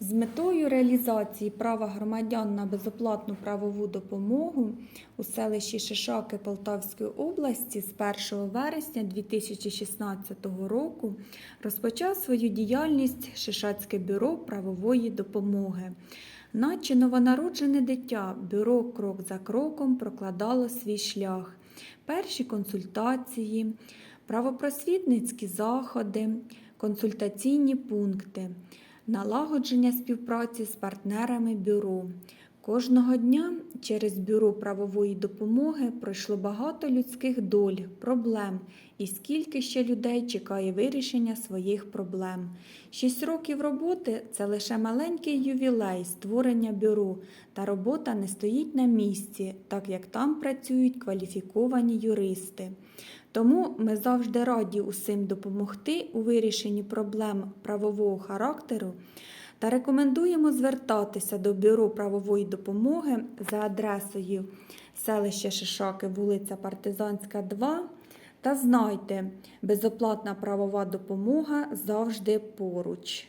З метою реалізації права громадян на безоплатну правову допомогу у селищі Шишаки Полтавської області з 1 вересня 2016 року розпочав свою діяльність Шишацьке бюро правової допомоги. Наче новонароджене дитя, бюро крок за кроком прокладало свій шлях. Перші консультації, правопросвітницькі заходи, консультаційні пункти, налагодження співпраці з партнерами бюро. Кожного дня через бюро правової допомоги пройшло багато людських доль, проблем, і скільки ще людей чекає вирішення своїх проблем. Шість років роботи це лише маленький ювілей створення бюро, та робота не стоїть на місці, так як там працюють кваліфіковані юристи. Тому ми завжди раді усім допомогти у вирішенні проблем правового характеру та рекомендуємо звертатися до Бюро правової допомоги за адресою селище Шишаки, вулиця Партизанська, 2. Та знайте, безоплатна правова допомога завжди поруч.